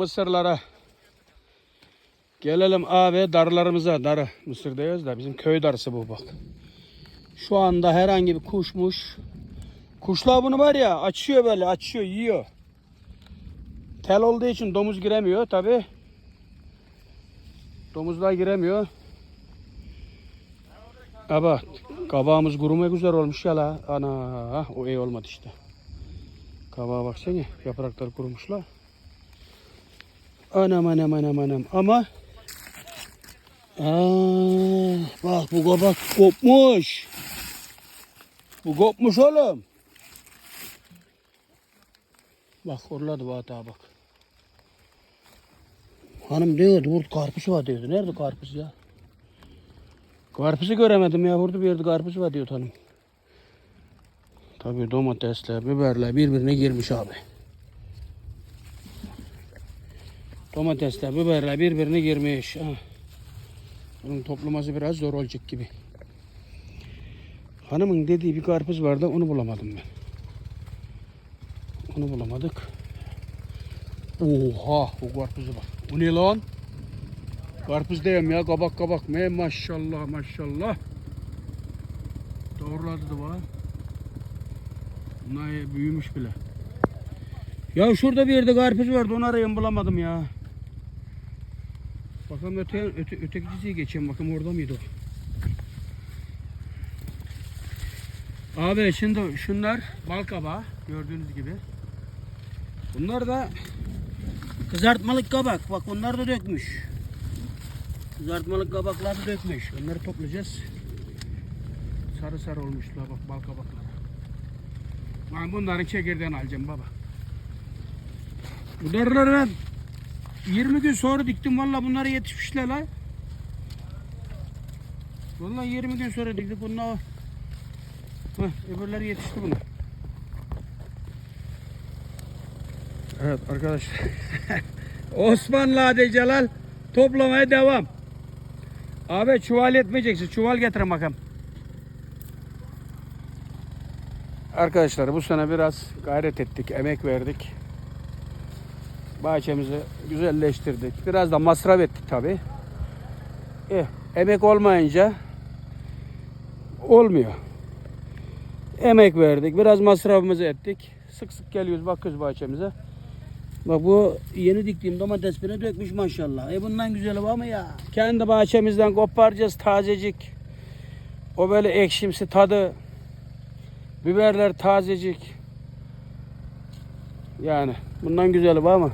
Mısırlara. Gelelim abi darılarımıza. Darı. Mısır da bizim köy darısı bu bak. Şu anda herhangi bir kuşmuş. Kuşlar bunu var ya açıyor böyle açıyor yiyor. Tel olduğu için domuz giremiyor tabi. Domuzlar giremiyor. Ama kabağımız kuruma güzel olmuş ya la. Ana o iyi olmadı işte. Kabağa baksana yapraklar kurumuşlar. Anam anam anam anam ama Aa, bak bu kabak kopmuş. Bu kopmuş oğlum. Bak horladı bu hata bak. Hanım diyordu burada karpuz var diyordu. Nerede karpuz ya? Karpuzu göremedim ya. Burada bir yerde karpuz var diyor hanım. Tabii domatesler, biberler birbirine girmiş abi. Domatesler, biberler birbirine girmiş. Ha. Bunun toplaması biraz zor olacak gibi. Hanımın dediği bir karpuz vardı onu bulamadım ben. Onu bulamadık. Oha bu karpuzu bak. Bu ne lan? Karpuz diyeyim ya kabak kabak. Me maşallah maşallah. Doğruladı da bana. Bunlar büyümüş bile. Ya şurada bir yerde karpuz vardı onu arayayım bulamadım ya. Bakalım öte, öte, öteki diziye geçeyim bakalım orada mıydı o. Abi şimdi şunlar bal kabağı gördüğünüz gibi. Bunlar da kızartmalık kabak. Bak bunlar da dökmüş. Kızartmalık kabaklar da dökmüş. Onları toplayacağız. Sarı sarı olmuşlar bak bal kabakları. Ben bunların çekirdeğini alacağım baba. Bu darıları ben 20 gün sonra diktim valla bunları yetişmişler la. Valla 20 gün sonra diktik bunlar. Heh, öbürleri yetişti buna. Evet arkadaşlar. Osman Lade Celal toplamaya devam. Abi çuval yetmeyeceksin. Çuval getirin bakalım. Arkadaşlar bu sene biraz gayret ettik, emek verdik. Bahçemizi güzelleştirdik. Biraz da masraf ettik tabi. Eh, emek olmayınca olmuyor. Emek verdik, biraz masrafımızı ettik. Sık sık geliyoruz bakıyoruz bahçemize. Bak bu yeni diktiğim domates bile dökmüş maşallah. E bundan güzeli var mı ya? Kendi bahçemizden koparacağız tazecik. O böyle ekşimsi tadı. Biberler tazecik. Yani bundan güzeli var mı?